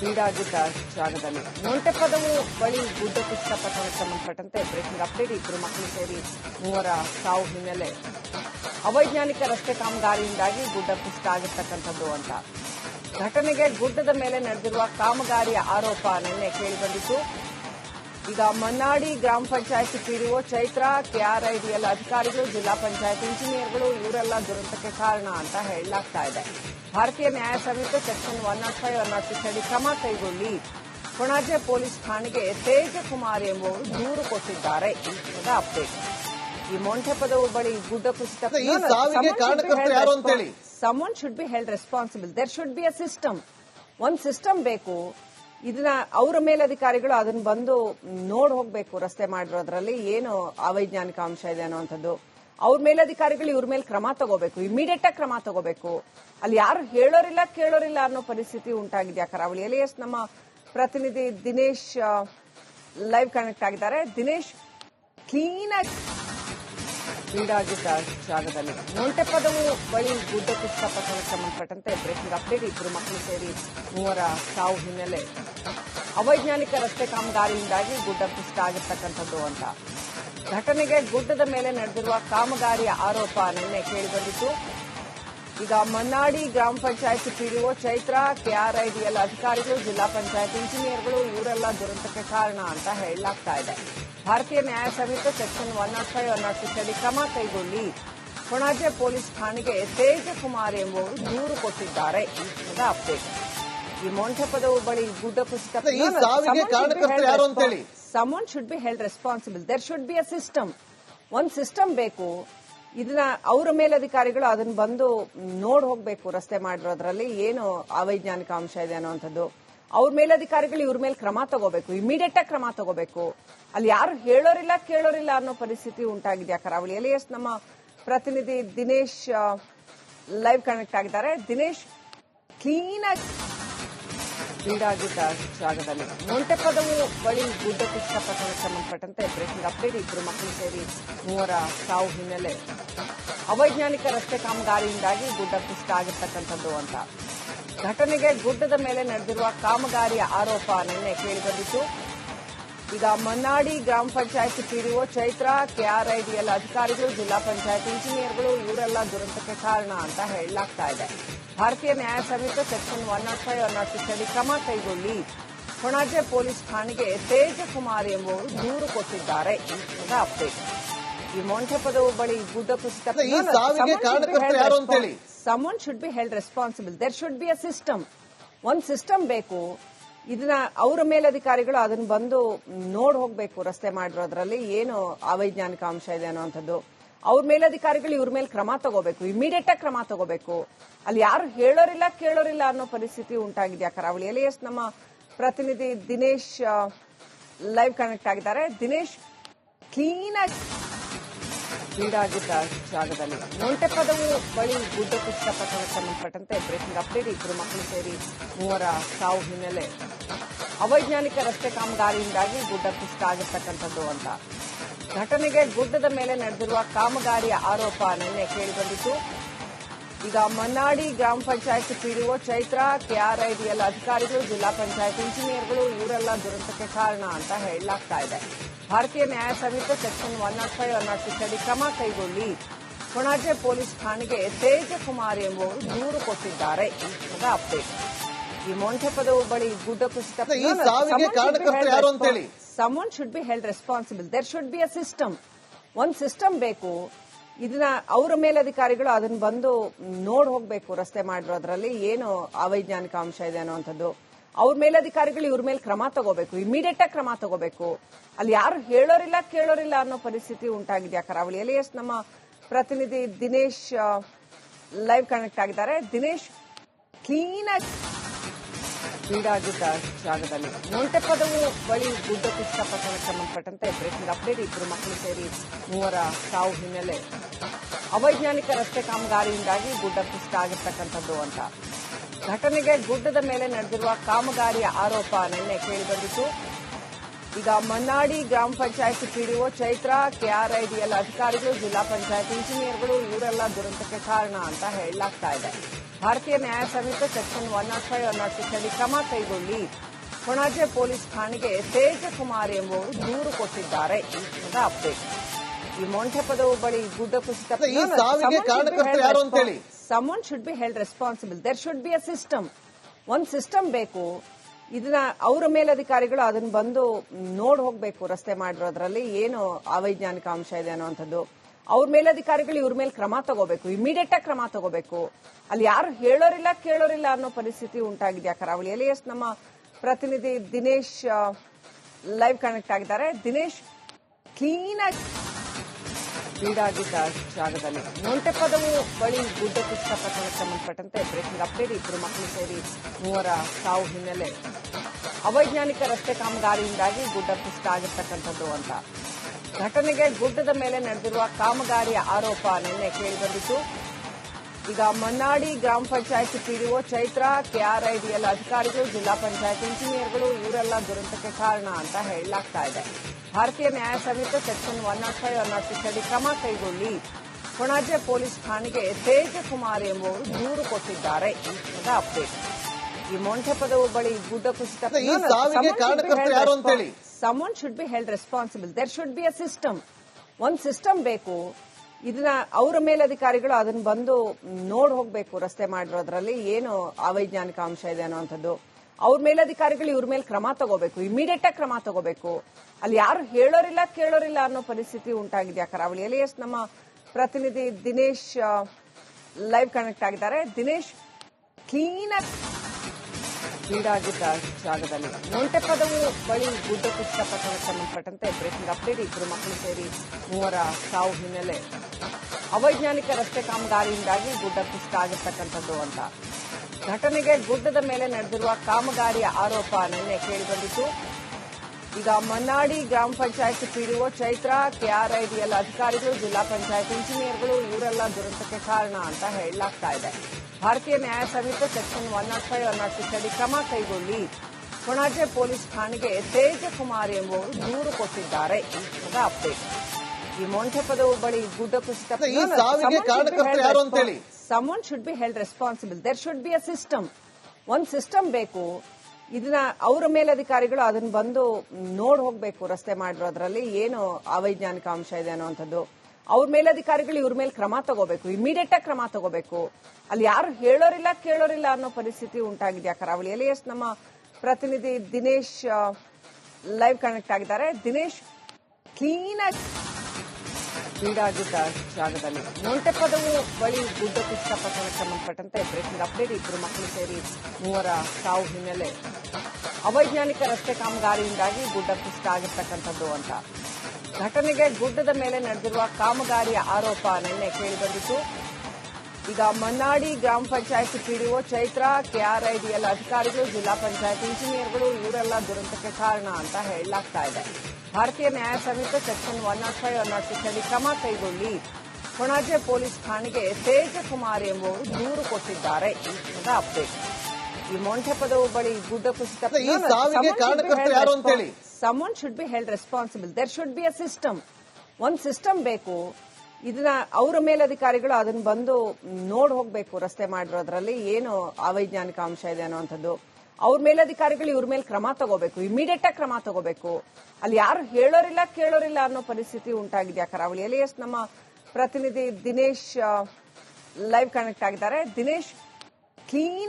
ಬೀಡಾಗಿದ್ದ ಜಾಗದಲ್ಲಿ ಮೊಂಟೆಪದವು ಬಳಿ ಗುಡ್ಡ ಕುಸಿತ ಪ್ರಕರಣಕ್ಕೆ ಸಂಬಂಧಪಟ್ಟಂತೆ ಬ್ರೇಕಿಂಗ್ ಅಪ್ಡೇಟ್ ಇಬ್ಬರು ಮಕ್ಕಳು ಸೇರಿ ಮೂವರ ಸಾವು ಹಿನ್ನೆಲೆ ಅವೈಜ್ಞಾನಿಕ ರಸ್ತೆ ಕಾಮಗಾರಿಯಿಂದಾಗಿ ಗುಡ್ಡ ಕುಸಿತ ಆಗಿರ್ತಕ್ಕಂಥದ್ದು ಅಂತ. ಘಟನೆಗೆ ಗುಡ್ಡದ ಮೇಲೆ ನಡೆದಿರುವ ಕಾಮಗಾರಿಯ ಆರೋಪ ನಿನ್ನೆ ಕೇಳಿಬಂದಿತ್ತು ಈಗ ಮನ್ನಾಡಿ ಗ್ರಾಮ ಪಂಚಾಯತ್ ಪಿಡಿಒ ಚೈತ್ರ ಕೆಆರ್ಐಡಿಎಲ್ ಅಧಿಕಾರಿಗಳು ಜಿಲ್ಲಾ ಪಂಚಾಯತ್ ಇಂಜಿನಿಯರ್ಗಳು ಇವರೆಲ್ಲ ದುರಂತಕ್ಕೆ ಕಾರಣ ಅಂತ ಹೇಳಲಾಗ್ತಾ ಇದೆ. Bharatiya Nyaya Sanhita section one nought five one nought six ಅಡಿ ಕ್ರಮ ಕೈಗೊಳ್ಳಿ. ಕೊಣಾಜೆ ಪೊಲೀಸ್ ಠಾಣೆಗೆ ತೇಜಕುಮಾರ್ ಎಂಬುವರು ದೂರು ಕೊಟ್ಟಿದ್ದಾರೆ. ಅಪ್ಡೇಟ್. ಈ ಮೊಂಟೆಪದವು ಬಳಿ ಗುಡ್ಡ ಕುಸಿತ? Someone should be held responsible there should be a system ಒಂದು ಸಿಸ್ಟಮ್ ಬೇಕು. ಇದನ್ನ ಅವರ ಮೇಲಧಿಕಾರಿಗಳು ಅದನ್ನ ಬಂದು ನೋಡ್ ಹೋಗ್ಬೇಕು ರಸ್ತೆ ಮಾಡಿರೋದ್ರಲ್ಲಿ ಏನು ಅವೈಜ್ಞಾನಿಕ ಅಂಶ ಇದೆ ಅನ್ನುವಂಥದ್ದು. ಅವ್ರ ಮೇಲಧಿಕಾರಿಗಳು ಇವ್ರ ಮೇಲೆ ಕ್ರಮ ತಗೋಬೇಕು ಇಮಿಡಿಯೇಟ್ ಆಗಿ ಕ್ರಮ ತಗೋಬೇಕು. ಅಲ್ಲಿ ಯಾರು ಹೇಳೋರಿಲ್ಲ, ಕೇಳೋರಿಲ್ಲ ಅನ್ನೋ ಪರಿಸ್ಥಿತಿ ಉಂಟಾಗಿದೆ ಆ ಕರಾವಳಿಯಲ್ಲಿ ಎಸ್ ನಮ್ಮ ಪ್ರತಿನಿಧಿ ದಿನೇಶ್ ಲೈವ್ ಕನೆಕ್ಟ್ ಆಗಿದ್ದಾರೆ. ದಿನೇಶ್ ಕ್ಲೀನ್ ಆಗಿ ಬೀಡಾಗಿದ್ದ ಜಾಗದಲ್ಲಿ ಮೊಂಟೆಪದವು ಬಳಿ ಗುಡ್ಡ ಕುಸಿತ ಪ್ರಕರಣಕ್ಕೆ ಸಂಬಂಧಪಟ್ಟಂತೆ ಬ್ರೇಕಿಂಗ್ ಅಪ್ಡೇಟ್ ಇಬ್ಬರು ಮಕ್ಕಳು ಸೇರಿ ಮೂವರ ಸಾವು ಹಿನ್ನೆಲೆ. ಅವೈಜ್ಞಾನಿಕ ರಸ್ತೆ ಕಾಮಗಾರಿಯಿಂದಾಗಿ ಗುಡ್ಡ ಕುಸಿತ ಆಗಿರ್ತಕ್ಕಂಥದ್ದು ಅಂತ. ಘಟನೆಗೆ ಗುಡ್ಡದ ಮೇಲೆ ನಡೆದಿರುವ ಕಾಮಗಾರಿಯ ಆರೋಪ ನಿನ್ನೆ ಕೇಳಿಬಂದಿತ್ತು. ಈಗ ಮನ್ನಾಡಿ ಗ್ರಾಮ ಪಂಚಾಯತ್ ಪಿಡಿಒ ಚೈತ್ರ, ಕೆಆರ್ಐಡಿಎಲ್ ಅಧಿಕಾರಿಗಳು, ಜಿಲ್ಲಾ ಪಂಚಾಯತ್ ಇಂಜಿನಿಯರ್ಗಳು, ಇವರೆಲ್ಲ ದುರಂತಕ್ಕೆ ಕಾರಣ ಅಂತ ಹೇಳಲಾಗ್ತಾ ಇದೆ. Bharatiya Nyaya Samiti section one nought five one nought six ಅಡಿ ಕ್ರಮ ಕೈಗೊಳ್ಳಿ. ಕೊಣಾಜೆ ಪೊಲೀಸ್ ಠಾಣೆಗೆ ತೇಜಕುಮಾರ್ ಎಂಬುವರು ದೂರು ಕೊಟ್ಟಿದ್ದಾರೆ. ಈ ಅಪ್ಡೇಟ್ ಈ ಮೊಂಟೆಪದವು ಬಳಿ ಗುಡ್ಡ ಪುಸ್ತಕ? Someone should be held responsible there should be a system ಒಂದು ಸಿಸ್ಟಮ್ ಬೇಕು. ಇದನ್ನ ಅವರ ಮೇಲಧಿಕಾರಿಗಳು ಅದನ್ನ ಬಂದು ನೋಡ್ ಹೋಗ್ಬೇಕು ರಸ್ತೆ ಮಾಡಿರೋದ್ರಲ್ಲಿ. ಏನು ಅವೈಜ್ಞಾನಿಕ ಅಂಶ ಇದೆ ಅನ್ನುವಂಥದ್ದು. ಅವ್ರ ಮೇಲಧಿಕಾರಿಗಳು ಇವ್ರ ಮೇಲೆ ಕ್ರಮ ತಗೋಬೇಕು ಇಮಿಡಿಯೇಟ್ ಆಗಿ ಕ್ರಮ ತಗೋಬೇಕು. ಅಲ್ಲಿ ಯಾರು ಹೇಳೋರಿಲ್ಲ, ಕೇಳೋರಿಲ್ಲ ಅನ್ನೋ ಪರಿಸ್ಥಿತಿ ಉಂಟಾಗಿದೆ. ಕರಾವಳಿಯಲ್ಲಿ ಎಸ್ ನಮ್ಮ ಪ್ರತಿನಿಧಿ ದಿನೇಶ್ ಲೈವ್ ಕನೆಕ್ಟ್ ಆಗಿದ್ದಾರೆ. ದಿನೇಶ್ ಕ್ಲೀನ್ ಆಗಿ ಬೀಡಾಗಿದ್ದ ಜಾಗದಲ್ಲಿ. ಮೊಂಟೆಪದವು ಬಳಿ ಗುಡ್ಡ ಕುಸಿತ ಪ್ರಕರಣಕ್ಕೆ ಸಂಬಂಧಪಟ್ಟಂತೆ ಬ್ರೇಕಿಂಗ್ ಅಪ್ಡೇಟ್ ಇಬ್ಬರು ಮಕ್ಕಳು ಸೇರಿ ಮೂವರ ಸಾವು ಹಿನ್ನೆಲೆ. ಅವೈಜ್ಞಾನಿಕ ರಸ್ತೆ ಕಾಮಗಾರಿಯಿಂದಾಗಿ ಗುಡ್ಡ ಕುಸಿತ ಆಗಿರ್ತಕ್ಕಂಥದ್ದು ಅಂತ. ಘಟನೆಗೆ ಗುಡ್ಡದ ಮೇಲೆ ನಡೆದಿರುವ ಕಾಮಗಾರಿಯ ಆರೋಪ ನಿನ್ನೆ ಕೇಳಿಬಂದಿತ್ತು. ಈಗ ಮನ್ನಾಡಿ ಗ್ರಾಮ ಪಂಚಾಯತ್ ಪಿಡಿಒ ಚೈತ್ರ ಕೆಆರ್ಐಡಿಎಲ್ ಅಧಿಕಾರಿಗಳು ಜಿಲ್ಲಾ ಪಂಚಾಯತ್ ಇಂಜಿನಿಯರ್ಗಳು ಇವರೆಲ್ಲ ದುರಂತಕ್ಕೆ ಕಾರಣ ಅಂತ ಹೇಳಲಾಗ್ತಾ ಇದೆ. Bharatiya Nyaya Samiti section one nought five one nought six ಅಡಿ ಕ್ರಮ ಕೈಗೊಳ್ಳಿ. ಕೊಣಾಜೆ ಪೊಲೀಸ್ ಠಾಣೆಗೆ ತೇಜಕುಮಾರ್ ಎಂಬುವರು ದೂರು ಕೊಟ್ಟಿದ್ದಾರೆ. ಅಪ್ಡೇಟ್. ಈ ಮೊಂಟೆಪದವು ಬಳಿ ಗುಡ್ಡ ಕುಸಿತ someone should be held responsible there should be a system ಒಂದು ಸಿಸ್ಟಮ್ ಬೇಕು. ಇದನ್ನ ಅವರ ಮೇಲಧಿಕಾರಿಗಳು ಅದನ್ನ ಬಂದು ನೋಡ್ ಹೋಗ್ಬೇಕು ರಸ್ತೆ ಮಾಡಿರೋದ್ರಲ್ಲಿ ಏನು ಅವೈಜ್ಞಾನಿಕ ಅಂಶ ಇದೆ ಅನ್ನುವಂಥದ್ದು. ಅವ್ರ ಮೇಲಧಿಕಾರಿಗಳು ಇವ್ರ ಮೇಲೆ ಕ್ರಮ ತಗೋಬೇಕು. ಇಮಿಡಿಯೇಟ್ ಆಗಿ ಕ್ರಮ ತಗೋಬೇಕು. ಅಲ್ಲಿ ಯಾರು ಹೇಳೋರಿಲ್ಲ, ಕೇಳೋರಿಲ್ಲ ಅನ್ನೋ ಪರಿಸ್ಥಿತಿ ಉಂಟಾಗಿದೆ ಆ ಕರಾವಳಿಯಲ್ಲಿ ಎಸ್ ನಮ್ಮ ಪ್ರತಿನಿಧಿ ದಿನೇಶ್ ಲೈವ್ ಕನೆಕ್ಟ್ ಆಗಿದ್ದಾರೆ. ದಿನೇಶ್ ಕ್ಲೀನ್ ಆಗಿ ಬೀಡಾಗಿದ್ದ ಜಾಗದಲ್ಲಿ. ಮೊಂಟೆಪದವು ಬಳಿ ಗುಡ್ಡ ಕುಸಿತ ಪ್ರಕರಣಕ್ಕೆ ಸಂಬಂಧಪಟ್ಟಂತೆ ಬ್ರೇಕಿಂಗ್ ಅಪ್ಡೇಟ್ ಇಬ್ಬರು ಮಕ್ಕಳು ಸೇರಿ ಮೂವರ ಸಾವು ಹಿನ್ನೆಲೆ ಅವೈಜ್ಞಾನಿಕ ರಸ್ತೆ ಕಾಮಗಾರಿಯಿಂದಾಗಿ ಗುಡ್ಡ ಕುಸಿತ ಆಗಿರ್ತಕ್ಕಂಥದ್ದು ಅಂತ. ಘಟನೆಗೆ ಗುಡ್ಡದ ಮೇಲೆ ನಡೆದಿರುವ ಕಾಮಗಾರಿಯ ಆರೋಪ ನಿನ್ನೆ ಕೇಳಿಬಂದಿತ್ತು. ಈಗ ಮನ್ನಾಡಿ ಗ್ರಾಮ ಪಂಚಾಯತ್ ಪಿಡಿಒ ಚೈತ್ರ, ಕೆಆರ್ಐಡಿಎಲ್ ಅಧಿಕಾರಿಗಳು, ಜಿಲ್ಲಾ ಪಂಚಾಯತ್ ಇಂಜಿನಿಯರ್ಗಳು, ಇವರೆಲ್ಲ ದುರಂತಕ್ಕೆ ಕಾರಣ ಅಂತ ಹೇಳಲಾಗ್ತಾ ಇದೆ. Bharatiya Nyaya Sanhita section one nought five one nought six ಅಡಿ ಕ್ರಮ ಕೈಗೊಳ್ಳಿ. ಕೊಣಾಜೆ ಪೊಲೀಸ್ ಠಾಣೆಗೆ ತೇಜಕುಮಾರ್ ಎಂಬುವರು ದೂರು ಕೊಟ್ಟಿದ್ದಾರೆ. ಈ ಅಪ್ಡೇಟ್. ಈ ಮೊಂಟಪದ ಬಳಿ ಗುಡ್ಡ ಕುಸಿತ? Someone should be held responsible there should be a system ಒಂದ್ ಸಿಸ್ಟಮ್ ಬೇಕು. ಇದನ್ನ ಅವರ ಮೇಲಧಿಕಾರಿಗಳು ಅದನ್ನ ಬಂದು ನೋಡ್ ಹೋಗ್ಬೇಕು ರಸ್ತೆ ಮಾಡಿರೋದ್ರಲ್ಲಿ. ಏನು ಅವೈಜ್ಞಾನಿಕ ಅಂಶ ಇದೆ ಅನ್ನುವಂಥದ್ದು. ಅವ್ರ ಮೇಲಧಿಕಾರಿಗಳು ಇವ್ರ ಮೇಲೆ ಕ್ರಮ ತಗೋಬೇಕು ಇಮಿಡಿಯೇಟ್ ಆಗಿ ಕ್ರಮ ತಗೋಬೇಕು. ಅಲ್ಲಿ ಯಾರು ಹೇಳೋರಿಲ್ಲ, ಕೇಳೋರಿಲ್ಲ ಅನ್ನೋ ಪರಿಸ್ಥಿತಿ ಉಂಟಾಗಿದೆ ಕರಾವಳಿಯಲ್ಲಿ ಎಸ್ ನಮ್ಮ ಪ್ರತಿನಿಧಿ ದಿನೇಶ್ ಲೈವ್ ಕನೆಕ್ಟ್ ಆಗಿದ್ದಾರೆ. ದಿನೇಶ್ ಕ್ಲೀನ್ ಆಗಿ ಈಡಾಗಿದ್ದ ಜಾಗದಲ್ಲಿ. ಮೊಂಟೆಪದವು ಬಳಿ ಗುಡ್ಡ ಕುಸಿತ ಪ್ರಕರಣಕ್ಕೆ ಸಂಬಂಧಪಟ್ಟಂತೆ ಬ್ರೇಕಿಂಗ್ ಅಪ್ಡೇಟ್ ಇಬ್ಬರು ಮಕ್ಕಳು ಸೇರಿ ಮೂವರ ಸಾವು ಹಿನ್ನೆಲೆ. ಅವೈಜ್ಞಾನಿಕ ರಸ್ತೆ ಕಾಮಗಾರಿಯಿಂದಾಗಿ ಗುಡ್ಡ ಕುಸಿತ ಆಗಿರ್ತಕ್ಕಂಥದ್ದು ಅಂತ. ಘಟನೆಗೆ ಗುಡ್ಡದ ಮೇಲೆ ನಡೆದಿರುವ ಕಾಮಗಾರಿಯ ಆರೋಪ ನಿನ್ನೆ ಕೇಳಿಬಂದಿತ್ತು. ಈಗ ಮನ್ನಾಡಿ ಗ್ರಾಮ ಪಂಚಾಯತ್ ಪಿಡಿಒ ಚೈತ್ರ ಕೆಆರ್ಐಡಿಎಲ್ ಅಧಿಕಾರಿಗಳು ಜಿಲ್ಲಾ ಪಂಚಾಯತ್ ಇಂಜಿನಿಯರ್ಗಳು ಇವರೆಲ್ಲ ದುರಂತಕ್ಕೆ ಕಾರಣ ಅಂತ ಹೇಳಲಾಗ್ತಾ ಇದೆ. Bharatiya Nyaya Samiti section one nought five one nought six ಅಲ್ಲಿ ಕ್ರಮ ಕೈಗೊಳ್ಳಿ. ಕೊಣಾಜೆ ಪೊಲೀಸ್ ಠಾಣೆಗೆ ತೇಜಕುಮಾರ್ ಎಂಬುವರು ದೂರು ಕೊಟ್ಟಿದ್ದಾರೆ. ಅಪ್ಡೇಟ್. ಈ ಮೊಂಠೆಪದವು ಬಳಿ ಗುಡ್ಡ ಕುಸಿತ someone should be held responsible there should be a system ಒಂದ್ ಸಿಸ್ಟಮ್ ಬೇಕು. ಇದನ್ನ ಅವರ ಮೇಲಧಿಕಾರಿಗಳು ಅದನ್ನ ಬಂದು ನೋಡ್ ಹೋಗ್ಬೇಕು ರಸ್ತೆ ಮಾಡಿರೋದ್ರಲ್ಲಿ ಏನು ಅವೈಜ್ಞಾನಿಕ ಅಂಶ ಇದೆ ಅನ್ನುವಂಥದ್ದು. ಅವ್ರ ಮೇಲಧಿಕಾರಿಗಳು ಇವ್ರ ಮೇಲೆ ಕ್ರಮ ತಗೋಬೇಕು. ಇಮಿಡಿಯೇಟ್ ಆಗಿ ಕ್ರಮ ತಗೋಬೇಕು. ಅಲ್ಲಿ ಯಾರು ಹೇಳೋರಿಲ್ಲ, ಕೇಳೋರಿಲ್ಲ ಅನ್ನೋ ಪರಿಸ್ಥಿತಿ ಉಂಟಾಗಿದೆ ಆ ಕರಾವಳಿಯಲ್ಲಿ ಎಸ್ ನಮ್ಮ ಪ್ರತಿನಿಧಿ ದಿನೇಶ್ ಲೈವ್ ಕನೆಕ್ಟ್ ಆಗಿದ್ದಾರೆ. ದಿನೇಶ್ ಕ್ಲೀನ್ ಆಗಿ ಬೀಡಾಗಿದ್ದ ಜಾಗದಲ್ಲಿ ಮೊಂಟೆಪದವು ಬಳಿ ಗುಡ್ಡ ಕುಸಿತ ಪ್ರಕರಣಕ್ಕೆ ಸಂಬಂಧಪಟ್ಟಂತೆ ಬ್ರೇಕಿಂಗ್ ಅಪ್ಡೇಟ್ ಇಬ್ಬರು ಮಕ್ಕಳು ಸೇರಿ ಮೂವರ ಸಾವು ಹಿನ್ನೆಲೆ. ಅವೈಜ್ಞಾನಿಕ ರಸ್ತೆ ಕಾಮಗಾರಿಯಿಂದಾಗಿ ಗುಡ್ಡ ಕುಸಿತ ಆಗಿರ್ತಕ್ಕಂಥದ್ದು ಅಂತ. ಘಟನೆಗೆ ಗುಡ್ಡದ ಮೇಲೆ ನಡೆದಿರುವ ಕಾಮಗಾರಿಯ ಆರೋಪ ನಿನ್ನೆ ಕೇಳಿಬಂದಿತ್ತು ಈಗ ಮನ್ನಾಡಿ ಗ್ರಾಮ ಪಂಚಾಯತ್ ಪಿಡಿಒ ಚೈತ್ರ ಕೆಆರ್ಐಡಿಎಲ್ ಅಧಿಕಾರಿಗಳು ಜಿಲ್ಲಾ ಪಂಚಾಯತ್ ಇಂಜಿನಿಯರ್ಗಳು ಇವರೆಲ್ಲ ದುರಂತಕ್ಕೆ ಕಾರಣ ಅಂತ ಹೇಳಲಾಗ್ತಾ ಇದೆ. Bharatiya Nyaya Samiti section one nought five one nought six ಅಡಿ ಕ್ರಮ ಕೈಗೊಳ್ಳಿ. ಕೊಣಾಜೆ ಪೊಲೀಸ್ ಠಾಣೆಗೆ ತೇಜಕುಮಾರ್ ಎಂಬುವರು ದೂರು ಕೊಟ್ಟಿದ್ದಾರೆ. ಅಪ್ಡೇಟ್. ಈ ಮೊಂಠೆಪದವು ಬಳಿ ಗುಡ್ಡ ಕುಸಿತ? Someone should be held responsible there should be a system ಒಂದು ಸಿಸ್ಟಮ್ ಬೇಕು. ಇದನ್ನ ಅವರ ಮೇಲಧಿಕಾರಿಗಳು ಅದನ್ನ ಬಂದು ನೋಡ್ ಹೋಗ್ಬೇಕು ರಸ್ತೆ ಮಾಡಿರೋದ್ರಲ್ಲಿ ಏನು ಅವೈಜ್ಞಾನಿಕ ಅಂಶ ಇದೆ ಅನ್ನುವಂಥದ್ದು. ಅವ್ರ ಮೇಲಧಿಕಾರಿಗಳು ಇವ್ರ ಮೇಲೆ ಕ್ರಮ ತಗೋಬೇಕು ಇಮಿಡಿಯೇಟ್ ಆಗಿ ಕ್ರಮ ತಗೋಬೇಕು. ಅಲ್ಲಿ ಯಾರು ಹೇಳೋರಿಲ್ಲ, ಕೇಳೋರಿಲ್ಲ ಅನ್ನೋ ಪರಿಸ್ಥಿತಿ ಉಂಟಾಗಿದೆ. ಆ ಕರಾವಳಿಯಲ್ಲಿ ಎಸ್ ನಮ್ಮ ಪ್ರತಿನಿಧಿ ದಿನೇಶ್ ಲೈವ್ ಕನೆಕ್ಟ್ ಆಗಿದ್ದಾರೆ. ದಿನೇಶ್ ಕ್ಲೀನ್ ಆಗಿ ಬೀಡಾಗಿದ್ದ ಜಾಗದಲ್ಲಿ. ಮೊಂಟೆಪದವು ಬಳಿ ಗುಡ್ಡ ಕುಸಿತ ಪ್ರಕರಣಕ್ಕೆ ಸಂಬಂಧಪಟ್ಟಂತೆ ಬ್ರೇಕಿಂಗ್ ಅಪ್ಡೇಟ್ ಇಬ್ಬರು ಮಕ್ಕಳು ಸೇರಿ ಮೂವರ ಸಾವು ಹಿನ್ನೆಲೆ. ಅವೈಜ್ಞಾನಿಕ ರಸ್ತೆ ಕಾಮಗಾರಿಯಿಂದಾಗಿ ಗುಡ್ಡ ಕುಸಿತ ಆಗಿರ್ತಕ್ಕಂಥದ್ದು ಅಂತ. ಘಟನೆಗೆ ಗುಡ್ಡದ ಮೇಲೆ ನಡೆದಿರುವ ಕಾಮಗಾರಿಯ ಆರೋಪ ನಿನ್ನೆ ಕೇಳಿಬಂದಿತ್ತು. ಈಗ ಮನ್ನಾಡಿ ಗ್ರಾಮ ಪಂಚಾಯತ್ ಪಿಡಿಒ ಚೈತ್ರ, ಕೆಆರ್ಐಡಿಎಲ್ ಅಧಿಕಾರಿಗಳು, ಜಿಲ್ಲಾ ಪಂಚಾಯತ್ ಇಂಜಿನಿಯರ್ಗಳು ಇವರೆಲ್ಲ ದುರಂತಕ್ಕೆ ಕಾರಣ ಅಂತ ಹೇಳಲಾಗ್ತಾ ಇದೆ. Bharatiya Nyaya Sanhita section one nought five one nought six ಅಡಿ ಕ್ರಮ ಕೈಗೊಳ್ಳಿ. ಕೊಣಾಜೆ ಪೊಲೀಸ್ ಠಾಣೆಗೆ ತೇಜಕುಮಾರ್ ಎಂಬುವರು ದೂರು ಕೊಟ್ಟಿದ್ದಾರೆ. ಅಪ್ಡೇಟ್. ಈ ಮೊಂಠೆಪದವು ಬಳಿ ಗುಡ್ಡ ಕುಸಿತ? Someone should be held responsible there should be a system ಒಂದ್ ಸಿಸ್ಟಮ್ ಬೇಕು. ಇದನ್ನ ಅವರ ಮೇಲಧಿಕಾರಿಗಳು ಅದನ್ನ ಬಂದು ನೋಡ್ ಹೋಗ್ಬೇಕು ರಸ್ತೆ ಮಾಡಿರೋದ್ರಲ್ಲಿ. ಏನು ಅವೈಜ್ಞಾನಿಕ ಅಂಶ ಇದೆ ಅನ್ನುವಂಥದ್ದು. ಅವ್ರ ಮೇಲಧಿಕಾರಿಗಳು ಇವ್ರ ಮೇಲೆ ಕ್ರಮ ತಗೋಬೇಕು ಇಮಿಡಿಯೇಟ್ ಆಗಿ ಕ್ರಮ ತಗೋಬೇಕು. ಅಲ್ಲಿ ಯಾರು ಹೇಳೋರಿಲ್ಲ, ಕೇಳೋರಿಲ್ಲ ಅನ್ನೋ ಪರಿಸ್ಥಿತಿ ಉಂಟಾಗಿದೆ ಕರಾವಳಿಯಲ್ಲಿ ಎಸ್ ನಮ್ಮ ಪ್ರತಿನಿಧಿ ದಿನೇಶ್ ಲೈವ್ ಕನೆಕ್ಟ್ ಆಗಿದ್ದಾರೆ. ದಿನೇಶ್ ಕ್ಲೀನ್ ಆಗಿ ಜಾಗದಲ್ಲಿ ಜಾಗದಲ್ಲಿ ಮೊಂಟೆಪದವು ಬಳಿ ಗುಡ್ಡ ಕುಸಿತ ಪ್ರಕರಣಕ್ಕೆ ಸಂಬಂಧಪಟ್ಟಂತೆ ಬ್ರೇಕಿಂಗ್ ಅಪ್ಡೇಟ್ ಇಬ್ಬರು ಮಕ್ಕಳು ಸೇರಿ ಮೂವರ ಸಾವು ಹಿನ್ನೆಲೆ. ಅವೈಜ್ಞಾನಿಕ ರಸ್ತೆ ಕಾಮಗಾರಿಯಿಂದಾಗಿ ಗುಡ್ಡ ಕುಸಿತ ಆಗಿರ್ತಕ್ಕಂಥದ್ದು ಅಂತ. ಘಟನೆಗೆ ಗುಡ್ಡದ ಮೇಲೆ ನಡೆದಿರುವ ಕಾಮಗಾರಿಯ ಆರೋಪ ನಿನ್ನೆ ಕೇಳಿಬಂದಿತ್ತು. ಈಗ ಮನ್ನಾಡಿ ಗ್ರಾಮ ಪಂಚಾಯತ್ ಪಿಡಿಒ ಚೈತ್ರ ಕೆಆರ್ಐಡಿಎಲ್ ಅಧಿಕಾರಿಗಳು ಜಿಲ್ಲಾ ಪಂಚಾಯತ್ ಇಂಜಿನಿಯರ್ಗಳು ಇವರೆಲ್ಲ ದುರಂತಕ್ಕೆ ಕಾರಣ ಅಂತ ಹೇಳಲಾಗ್ತಾ ಇದೆ. Bharatiya Nyaya Sanhita section one nought five one nought six ಅಲ್ಲಿ ಕ್ರಮ ಕೈಗೊಳ್ಳಿ. ಕೊಣಾಜೆ ಪೊಲೀಸ್ ಠಾಣೆಗೆ ತೇಜಕುಮಾರ್ ಎಂಬುವರು ದೂರು ಕೊಟ್ಟಿದ್ದಾರೆ. ಅಪ್ಡೇಟ್. ಈ ಮೊಂಠೆಪದವು ಬಳಿ ಗುಡ್ಡ ಕುಸಿತ someone should be held responsible there should be a system ಒಂದು ಸಿಸ್ಟಮ್ ಬೇಕು. ಇದನ್ನ ಅವರ ಮೇಲಧಿಕಾರಿಗಳು ಅದನ್ನ ಬಂದು ನೋಡ್ ಹೋಗ್ಬೇಕು ರಸ್ತೆ ಮಾಡಿರೋದ್ರಲ್ಲಿ ಏನು ಅವೈಜ್ಞಾನಿಕ ಅಂಶ ಇದೆ ಅನ್ನುವಂಥದ್ದು. ಅವ್ರ ಮೇಲಧಿಕಾರಿಗಳು ಇವ್ರ ಮೇಲೆ ಕ್ರಮ ತಗೋಬೇಕು. ಇಮಿಡಿಯೇಟ್ ಆಗಿ ಕ್ರಮ ತಗೋಬೇಕು. ಅಲ್ಲಿ ಯಾರು ಹೇಳೋರಿಲ್ಲ, ಕೇಳೋರಿಲ್ಲ ಅನ್ನೋ ಪರಿಸ್ಥಿತಿ ಉಂಟಾಗಿದೆ ಕರಾವಳಿಯಲ್ಲಿ ಎಸ್ ನಮ್ಮ ಪ್ರತಿನಿಧಿ ದಿನೇಶ್ ಲೈವ್ ಕನೆಕ್ಟ್ ಆಗಿದ್ದಾರೆ. ದಿನೇಶ್ ಕ್ಲೀನ್